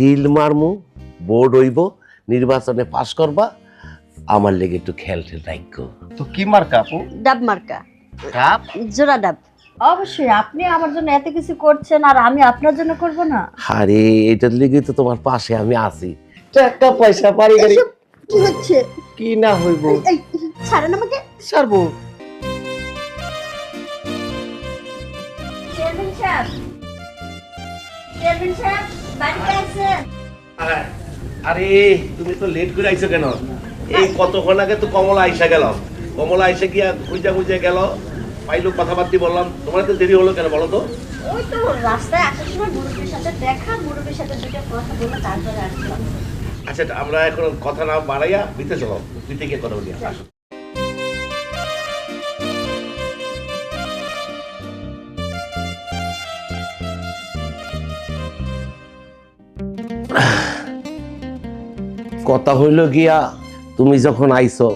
Seal মারমু board হইব নির্বাচনে পাশ করবা। আমার লেগে একটু খেল ঠেল রাখো তো কি মার্কা আপু? ডাব মার্কা। কাপ জোড়া ডাব। অবশ্যই আপনি আমার জন্য এত কিছু করছেন আর আমি আপনার জন্য করব না? আরে এটার লেগে তো তোমার পাশে আমি আছি। টাকা পয়সা পারি গাড়ি কি হচ্ছে? কি না হইব? ছাড়েন আমাকে। চেয়ারম্যান সাহেব। চেয়ারম্যান সাহেব। বাড়িতে আছেন আরে তুমি তো লেট করে আইছো কেন? এই কতক্ষণ আগে তো কমলা আইসা গেল? কমলা আইসা গিয়া খুঁজা খুঁজে গেল। পাইলো কথাবার্তি বললাম। তোমার তো দেরি হলো কেন বলো তো? ওই তো রাস্তায় আসার সময় মুরব্বীর সাথে দেখা মুরব্বীর সাথে দুইটা কথা বলে তারপরে আসলাম। আচ্ছা আমরা এখন কথা না বাড়াইয়া দিতে চলো। তুই থেকে কথা বলি আসো। কথা হইল গিয়া তুমি যখন আইছো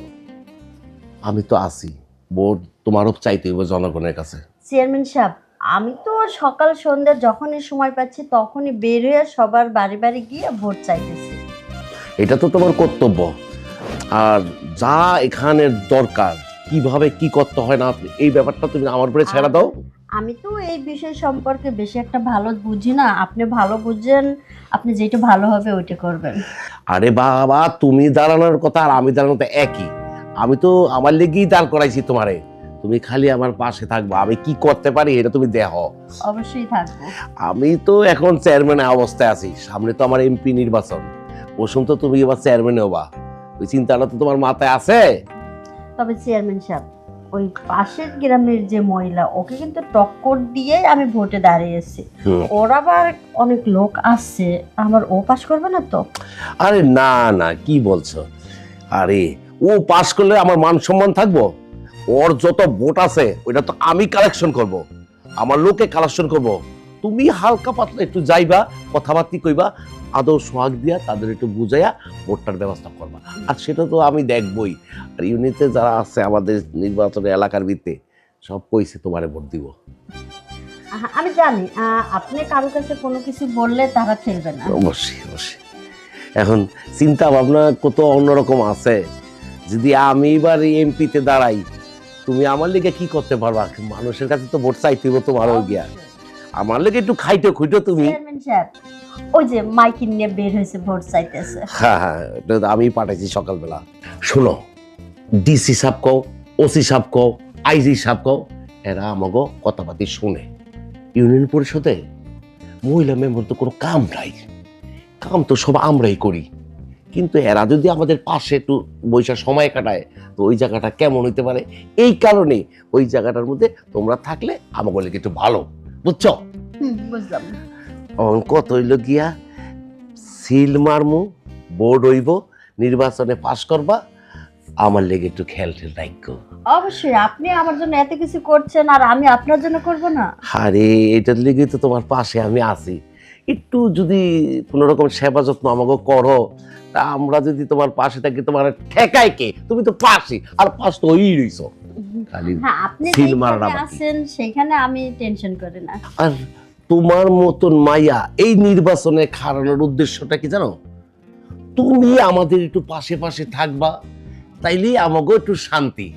আমি তো আছি। বোর্ড তোমারও চাইতে হইব জনগণের কাছে। চেয়ারম্যান সাহেব আমি তো সকাল সন্ধ্যা যখনই সময় পাচ্ছি তখনই বের হয়ে সবার বাড়ি বাড়ি গিয়ে ভোট চাইতেছি। এটা তো তোমার কর্তব্য। আর যা এখানের দরকার কীভাবে কি করতে হয় না এই ব্যাপারটা তুমি আমার উপরে ছেড়ে দাও। আমি তো এই বিষয় সম্পর্কে বেশি একটা ভালো বুঝি না। আপনি ভালো বুঝেন আপনি যেটা ভালো হবে ওইটা করবেন। আরে বাবা তুমি দাঁড়ানোর কথা আর আমি দাঁড়ানো তো একই। আমি তো আমার লেগেই দাঁড় করাইছি তোমারে। তুমি খালি আমার পাশে থাকবা। আমি কি করতে পারি এটা তুমি দেখো। অবশ্যই থাকব। আমি তো এখন চেয়ারম্যানের অবস্থায় আছি। সামনে তো আমার এমপি নির্বাচন। ওসম তো তুমি এবার চেয়ারম্যান হবা। ওই চিন্তাটা তো তোমার মাথায় আছে? তবে চেয়ারম্যান সাহেব ওই পাশের গ্রামের যে মহিলা ওকে কিন্তু টক্কর দিয়ে আমি ভোটে দাঁড়িয়েছি। ওর আবার অনেক লোক আসছে আমার ও পাস করবে না তো? আরে না না কি বলছো? আরে ও পাশ করলে আমার মান সম্মান থাকব? ওর যত ভোট আছে ওইটা তো আমি কালেকশন করব। আমার লোকে কালেকশন করব। তুমি হালকা পাতলা একটু যাইবা কথাবার্তি কইবা আদৌ সোহাগ দিয়া তাদের একটু বুঝাইয়া ভোটটার ব্যবস্থা করবা। আর সেটা তো আমি দেখবই। আর ইউনিটে যারা আছে আমাদের নির্বাচনের এলাকার ভিত্তে সব কইছে তোমারে ভোট দিব। আমি জানি আপনি কারও কাছে কোনো কিছু বললে তারা ফেলবে না। অবশ্যই অবশ্যই। এখন চিন্তা ভাবনা কত অন্যরকম আছে। যদি আমি এবার এমপিতে দাঁড়াই তুমি আমার লেগে কি করতে পারবা? মানুষের কাছে তো ভোট চাইতে তোমারও গিয়া। আমার লেগে একটু খাইটো খুইটো তুমি। ওই যে মাইকিং নিয়ে বের হয়েছে ভোট চাইতেছে। হ্যাঁ হ্যাঁ আমি পাঠাইছি সকালবেলা। শোনো ডিসি সাহেব কও ওসি সাহেব কও আইজি সাহেব কও এরা আমাকে কথাবার্তি শুনে। ইউনিয়ন পরিষদে মহিলা মেম্বার তো কোনো কাম নাই। কাম তো সব আমরাই করি। কিন্তু এরা যদি আমাদের পাশে একটু বৈশা সময় কাটায় তো ওই জায়গাটা কেমন হইতে পারে? এই কারণে ওই জায়গাটার মধ্যে তোমরা থাকলে আমাকে একটু ভালো। বুঝছ? বুঝলাম। অঙ্ক তৈল গিয়া সিল মারমু বোর্ড হইব নির্বাচনে পাশ করবা। আমার লেগে একটু খেল ঠেল রাখো অবশ্যই আপনি আমার জন্য এত কিছু করছেন আর আমি আপনার জন্য করব না। আরে এটার লেগে তো তোমার পাশে আমি আছি। একটু যদি কোনো রকম সেবা যত্ন আমাকে করো তা আমরা যদি তোমার পাশে থাকি তোমার ঠেকায় কে? তুমি তো পাশে আর পাশ তো ওই রইছো। খালি হ্যাঁ আপনি আছেন সেখানে আমি টেনশন করি না। আর তোমার মতন মাইয়া এই নির্বাচনে খাড়ানোর উদ্দেশ্যটা কি জানো? তুমি আমাদের একটু পাশে পাশে থাকবা তাইলে আমাকে একটু শান্তি।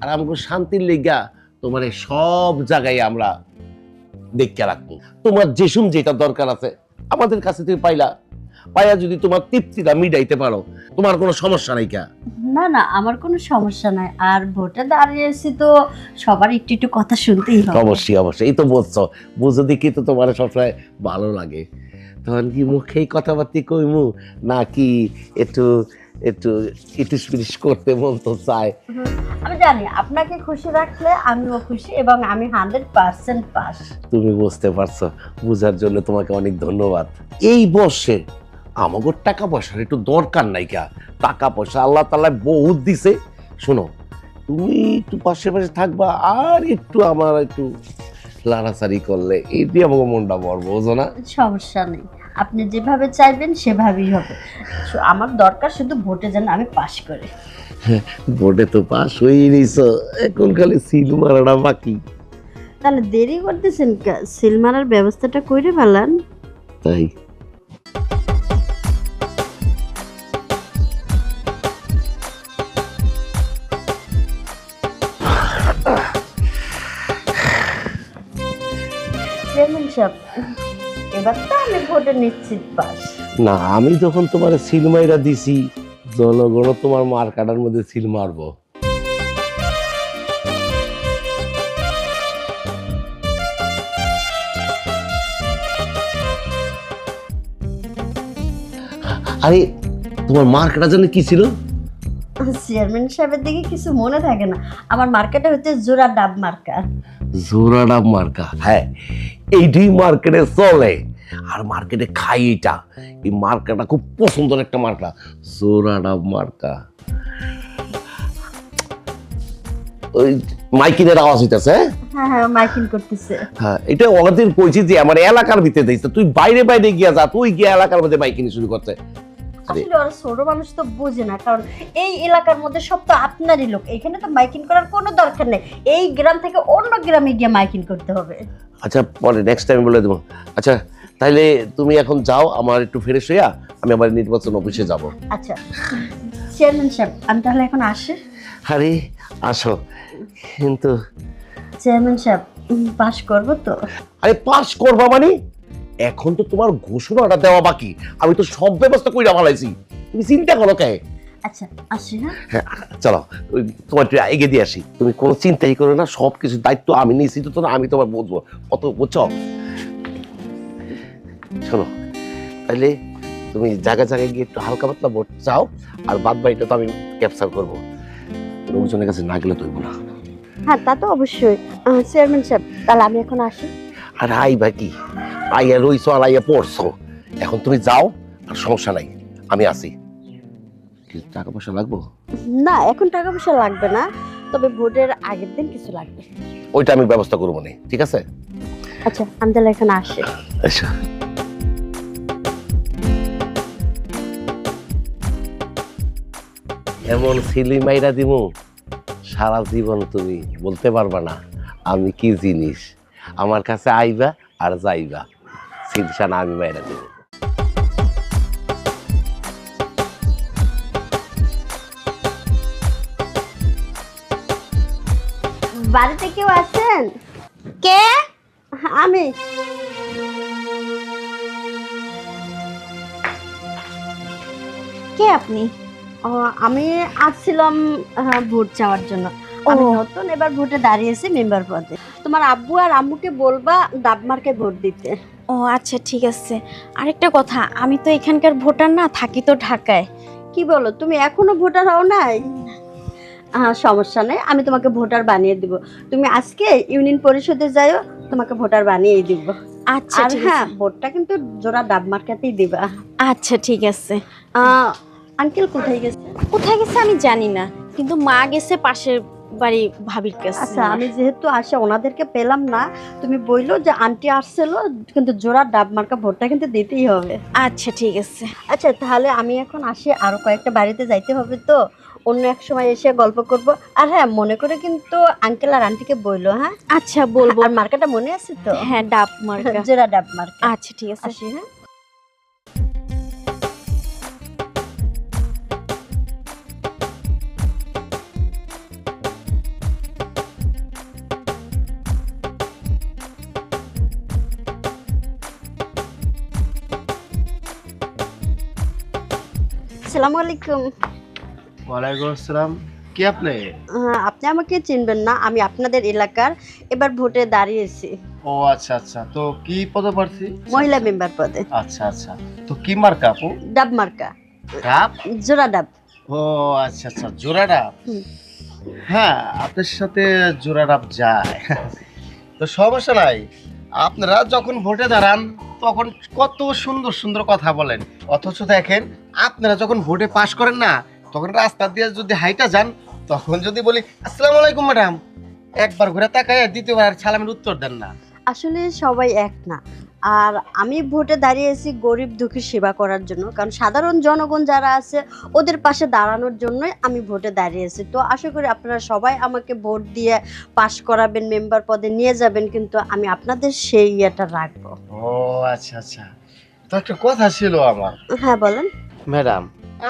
আর আমাকে শান্তির লেগা তোমার সব জায়গায় আমরা দেখতে রাখব। তোমার যেসুম যেটা দরকার আছে, আমাদের কাছে তুমি পাইলা। পাইয়া যদি তোমার তৃপ্তিটা মিটাইতে পারো তোমার কোনো সমস্যা নাই কা? না না আমার কোনো সমস্যা নাই। আর ভোটে দাঁড়িয়েছি তো সবার একটু একটু কথা শুনতেই হবে। অবশ্যই অবশ্যই। এই তো বলছো বুঝো দেখি তো তোমার সবসময় ভালো লাগে। তখন কি মুখেই কথাবার্তি কইমু? নাকি একটু একটু ইটিস পিটিস করতে মন তো চায় আমি জানি আপনাকে খুশি রাখলে আমিও খুশি এবং আমি হান্ড্রেড পার্সেন্ট পাস তুমি বুঝতে পারছ বুঝার জন্য তোমাকে অনেক ধন্যবাদ। এই বর্ষে আমাকে টাকা পয়সার একটু দরকার নাই কা। টাকা পয়সা আল্লাহ তালা বহুত দিছে। শোনো তুমি একটু পাশে পাশে থাকবা আর একটু আমার একটু লাড়াচাড়ি করলে এই দিয়ে আমাকে মনটা বড় বোঝো না? সমস্যা নেই। আপনি যেভাবে চাইবেন সেভাবেই হবে। আমার দরকার শুধু ভোটে যেন আমি পাশ করি। ভোটে তো পাস হয়ে নিছ এখন খালি সিল মারাটা বাকি। তাহলে দেরি করতেছেন সিল মারার ব্যবস্থাটা করে ফেলান। তাই? সাহেব এবার তো আমি ভোটে নিশ্চিত পাস। না আমি যখন তোমার সিল মাইরা দিছি জনগণ তোমার মার কাটার মধ্যে সিল মারবো। আরে তোমার মার কাটার জন্য কি ছিল? চেয়ারম্যান সাহেবের দিকে কিছু মনে থাকে না। আমার মার্কেটে হচ্ছে জোড়া ডাব মার্কা। জোরাডা মার্কা। হ্যাঁ এইটাই মার্কেটে চলে। আর মার্কেটে খাই এটা এই মার্কাটা খুব পছন্দের একটা মার্কা। জোরাডা মার্কা। ওই মাইকিনের আওয়াজ হইতেছে হ্যাঁ? হ্যাঁ হ্যাঁ এটা অনেকদিন কইছি যে আমার এলাকার ভিতরে দিয়েছে তুই বাইরে বাইরে গিয়া যা। তুই গিয়া এলাকার মধ্যে মাইকিনি শুরু করতে। আসলে ওরা ছোট মানুষ তো বোঝে না কারণ এই এলাকার মধ্যে সব তো আপনারই লোক। এখানে তো মাইকিং করার কোনো দরকার নেই। এই গ্রাম থেকে অন্য গ্রামে গিয়ে মাইকিং করতে হবে। আচ্ছা পরে নেক্সট টাইম বলে দেবো। আচ্ছা তাইলে তুমি এখন যাও আমার একটু ফ্রেশ হইয়া আমি আমার নির্বাচন অফিসে যাব। আচ্ছা চেয়ারম্যান সাহেব আমি তাহলে এখন আসি। আরে আসো। কিন্তু চেয়ারম্যান সাহেব পাস করব তো? আরে পাস করবা মানে? এখন তো তোমার ঘোষণাটা দেওয়া বাকি। আমি তো সব ব্যবস্থা কইরা ভালাইছি তুমি চিন্তা করো কে? আচ্ছা আসি হ্যাঁ হ্যাঁ চলো ওই তোমার একটু এগিয়ে দিয়ে আসি। তুমি কোনো চিন্তাই করো না সব কিছু দায়িত্ব আমি নিয়েছি তো না আমি তোমার বুঝব। কত বুঝছ? শোনো তাহলে তুমি জায়গা জায়গায় গিয়ে একটু হালকা পাতলা ভোট চাও আর বাদ বাড়িটা তো আমি ক্যাপচার করব। লোকজনের কাছে না গেলে তৈব না। হ্যাঁ তা তো অবশ্যই। চেয়ারম্যান সাহেব তাহলে আমি এখন আসি। আর আইবা কি? আইয়া রইছো আর আইয়া পড়ছো। এখন তুমি যাও আর সমস্যা নাই আমি কি টাকা পয়সা লাগবো? না এখন টাকা পয়সা লাগবে না তবে ভোটের আগের দিন কিছু লাগবে। ওইটা আমি ব্যবস্থা করব না ঠিক আছে? আচ্ছা আমি তাহলে এখন আসি। আচ্ছা এমন সিলি মাইরা দিমু সারা জীবন তুমি বলতে পারবা না আমি কি জিনিস? আমার কাছে আইবা আর যাইবা। সিলসানা আমি মাইরা দিব। বাড়িতে কেউ আছেন? কে? আমি। কে আপনি? আমি আসছিলাম ভোট চাওয়ার জন্য। আমি। নতুন এবার ভোটে দাঁড়িয়েছি মেম্বার পদে। তোমার আব্বু আর আম্মুকে বলবা ডাবমার্কে ভোট দিতে। ও আচ্ছা ঠিক আছে। আরেকটা কথা আমি তো এখানকার ভোটার না থাকি তো ঢাকায়। কি বলো তুমি এখনও ভোটার হও নাই? সমস্যা নেই আমি তোমাকে ভোটার বানিয়ে দিব। তুমি আজকে ইউনিয়ন পরিষদে যাইও তোমাকে ভোটার বানিয়ে দিব। আচ্ছা আর হ্যাঁ ভোটটা কিন্তু জোড়া ডাব মার্কেটেই দিবা। আচ্ছা ঠিক আছে। আঙ্কেল কোথায় গেছে? কোথায় গেছে আমি জানি না কিন্তু মা গেছে পাশের বাড়ি ভাবির কাছে। আচ্ছা আমি যেহেতু আসে ওনাদেরকে পেলাম না। তুমি বইলো যে আন্টি আসছিল কিন্তু জোড়া ডাব মার্কা ভোটটা কিন্তু দিতেই হবে। আচ্ছা ঠিক আছে। আচ্ছা তাহলে আমি এখন আসি আরও কয়েকটা বাড়িতে যাইতে হবে তো। অন্য এক সময় এসে গল্প করব। আর হ্যাঁ মনে করে কিন্তু আঙ্কেল আর আন্টিকে বইলো হ্যাঁ? আচ্ছা বলব। আর মার্কাটা মনে আছে তো? হ্যাঁ ডাব মার্কা। জোড়া ডাব মার্কা। আচ্ছা ঠিক আছে। আসি হ্যাঁ? আসসালামু আলাইকুম ওয়ালাইকুম আসসালাম। কি আপনি? আপনি আমাকে চিনবেন না আমি আপনাদের এলাকার এবার ভোটে দাঁড়িয়েছি। ও আচ্ছা আচ্ছা। তো কি পদপ্রার্থী মহিলা মেম্বার পদে। আচ্ছা আচ্ছা। তো কি মার্কা আপু? ডাব মার্কা। ডাব? জোড়া ডাব। ও আচ্ছা আচ্ছা। জোড়া ডাব? হ্যাঁ আপনার সাথে জোড়া ডাব যায়। তো সমস্যা নাই। আপনারা যখন ভোটে দাঁড়ান তখন কত সুন্দর সুন্দর কথা বলেন। অথচ দেখেন আপনারা যখন ভোটে পাশ করেন না তখন রাস্তা দিয়ে যদি হাইটা যান তখন যদি বলি আসসালামু আলাইকুম ম্যাডাম একবার ঘুরে তাকায় দ্বিতীয়বার সালামের উত্তর দেন না। আসলে সবাই এক না। আর আমি ভোটে দাঁড়িয়েছি গরিব দুঃখীর সেবা করার জন্য কারণ সাধারণ জনগণ যারা আছে ওদের পাশে দাঁড়ানোর জন্যই আমি ভোটে দাঁড়িয়েছি তো আশা করি আপনারা সবাই আমাকে ভোট দিয়ে পাশ করাবেন মেম্বার পদে নিয়ে যাবেন কিন্তু আমি আপনাদের সেই ইয়েটা রাখব। ও আচ্ছা আচ্ছা। তো একটা কথা ছিল আমার। হ্যাঁ বলেন। ম্যাডাম।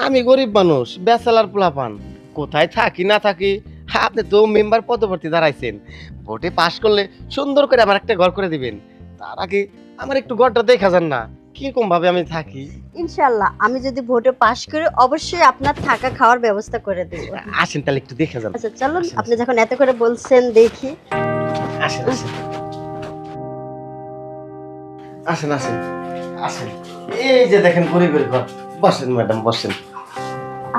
আমি গরিব মানুষ বেচালার পোলাপান। কোথায় থাকি না থাকি? আপনি তো মেম্বার পদপ্রার্থী দাঁড়াইছেন। ভোটে পাশ করলে সুন্দর করে আমার একটা ঘর করে দিবেন। তার আগে আমার একটু ঘরটা দেখা যান না। কীরকম ভাবে আমি থাকি? ইনশাল্লাহ আমি যদি ভোটে পাশ করি অবশ্যই আপনার থাকা খাওয়ার ব্যবস্থা করে দেবো। আসেন তাহলে একটু দেখে যান। আচ্ছা চলুন আপনি যখন এত করে বলছেন দেখি। আসেন আসেন। আসেন আসেন। আসেন। এই যে দেখেন গরিবের ঘর। বসেন ম্যাডাম বসেন।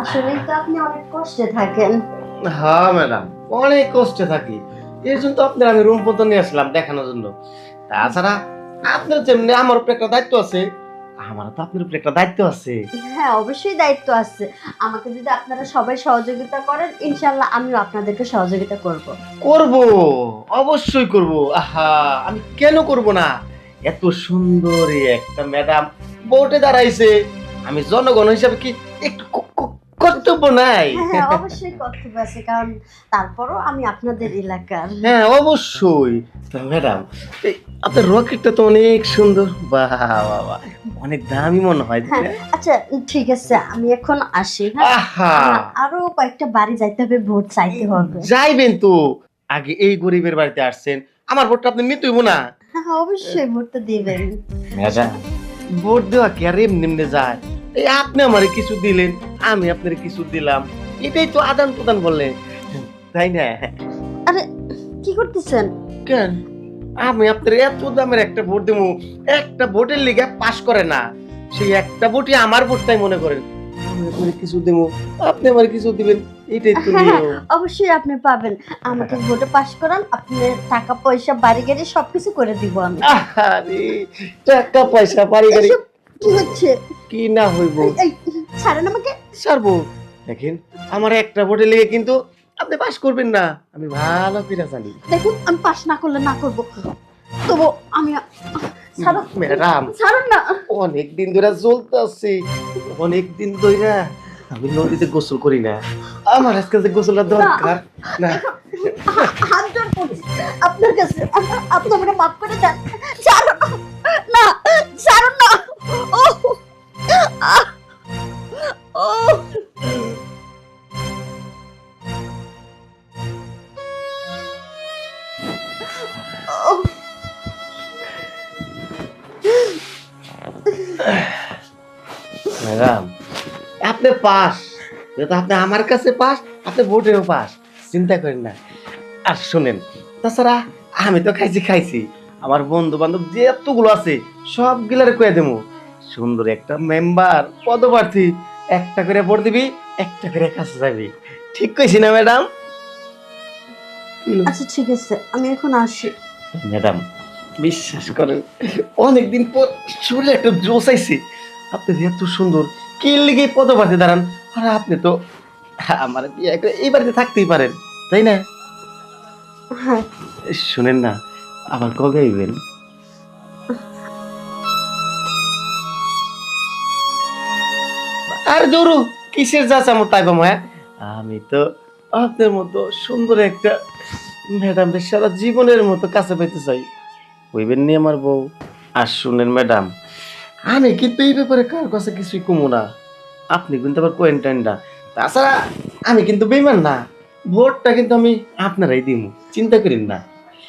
আসলেই তো আপনি অনেক কষ্টে থাকেন। হ্যাঁ ম্যাডাম অনেক কষ্টে থাকি। এর জন্য তো আপনার আমি রুম পর্যন্ত নিয়ে আসলাম দেখানোর জন্য। তাছাড়া আপনার যেমনি আমার উপরে একটা দায়িত্ব আছে আমার তো আপনার উপরে একটা দায়িত্ব আছে। হ্যাঁ অবশ্যই দায়িত্ব আছে। আমাকে যদি আপনারা সবাই সহযোগিতা করেন ইনশাল্লাহ আমিও আপনাদেরকে সহযোগিতা করব। করব অবশ্যই করব। আহা আমি কেন করব না? এত সুন্দরী একটা ম্যাডাম বোর্ডে দাঁড়াইছে। আমি জনগণ হিসাবে কি একটু কর্তব্য নাই? হ্যাঁ হ্যাঁ অবশ্যই কর্তব্য আছে কারণ তারপরও আমি আপনাদের এলাকার। হ্যাঁ অবশ্যই। ম্যাডাম আপনার রকেটটা তো অনেক সুন্দর। বাহ বাহ বাহ। অনেক দামি মনে হয় হ্যাঁ আচ্ছা ঠিক আছে আমি এখন আসি হ্যাঁ? আরও কয়েকটা বাড়ি যাইতে হবে ভোট চাইতে হবে। যাইবেন তো। আগে এই গরিবের বাড়িতে আসছেন। আমার ভোটটা আপনি নিতে হইব না। হ্যাঁ অবশ্যই ভোটটা দিবেন। ম্যাডাম। ভোট দেওয়া কি আর এমনি এমনি যায়? এই আপনি আমারে কিছু দিলেন আমি আপনার কিছু দিলাম। এটাই তো আদান প্রদান বললেন। তাই না? আরে কি করতেছেন? কেন? আমি আপনার এত দামের একটা ভোট দেবো একটা ভোটের লিগে পাশ করে না। সেই একটা ভোটই আমার ভোটটাই মনে করেন। আমি কিছু দেবো আপনি আমার কিছু দিবেন এটাই তো হ্যাঁ, অবশ্যই আপনি পাবেন। আমাকে ভোটে পাশ করান আপনি টাকা পয়সা বাড়ি গাড়ি সবকিছু করে দিব আমি। আরে টাকা পয়সা বাড়ি গাড়ি। কি হচ্ছে? কি না হইব? এই ছাড়েন আমাকে। ছাড়বো। দেখেন আমার একটা ভোটে লেগে কিন্তু আপনি পাস করবেন না। আমি ভালো করে জানি। দেখুন আমি পাশ না করলে না করব। তবু আমি ছাড়ো। ম্যাডাম। ছাড়ুন না। অনেক দিন ধরে জ্বলতে আসছি অনেক দিন ধরে আমি নদীতে গোসল করি না। আমার আজকে যে গোসলটা দরকার না। হাত জোর করছি। যেহেতু আপনি আমার কাছে পাস আপনি ভোটেও পাস চিন্তা করেন না। আর শোনেন তাছাড়া আমি তো খাইছি খাইছি। আমার বন্ধু বান্ধব যে এতগুলো আছে সবগুলারে কয়ে দেবো। সুন্দর একটা মেম্বার পদপ্রার্থী একটা করে ভোট দিবি একটা করে কাছে যাবি। ঠিক কইছি না ম্যাডাম? আচ্ছা ঠিক আছে আমি এখন আসি। ম্যাডাম বিশ্বাস করেন অনেকদিন পর শুনে একটা জোশ আইছে। আপনি যে এত সুন্দর কে লিগে পদপ্রার্থী দাঁড়ান? আর আপনি তো আমার বিয়ে এই বাড়িতে থাকতেই পারেন তাই না? হ্যাঁ। শুনেন না আবার কবে আইবেন? আর দৌড়ু কিসের যা চামো তাই বামা আমি তো আপনার মতো সুন্দর একটা ম্যাডামের সারা জীবনের মতো কাছে পেতে চাই। হইবেন নি আমার বউ? আর শুনেন ম্যাডাম আমি কিন্তু এই ব্যাপারে কার কাছে কিছুই কমু না। আপনি কিন্তু আবার কোয়েন্টাইনটা তাছাড়া আমি কিন্তু বেমান না। ভোটটা কিন্তু আমি আপনারাই দিব। চিন্তা করেন না।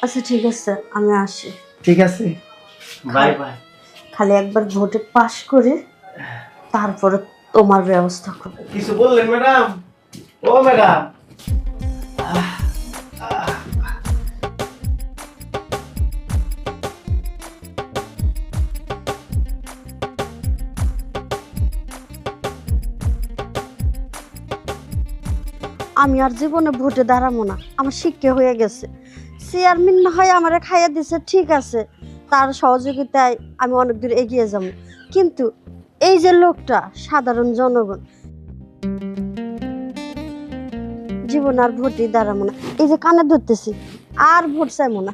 আচ্ছা ঠিক আছে আমি আসি। ঠিক আছে। Bye bye. খালি একবার ভোটে পাশ করে তারপরে তোমার ব্যবস্থা করব কিছু বললেন ম্যাডাম? ও ম্যাডাম। আমি আর জীবনে ভোটে দাঁড়াবো না। আমার শিক্ষা হয়ে গেছে। চেয়ারম্যান না হয় আমার খাইয়া দিছে, ঠিক আছে। তার সহযোগিতায় আমি অনেক দূর এগিয়ে যাব। কিন্তু এই যে লোকটা, সাধারণ জনগণ, জীবন আর ভোটই দাঁড়াবো না। এই যে কানে ধরতেছি, আর ভোট চাইব না।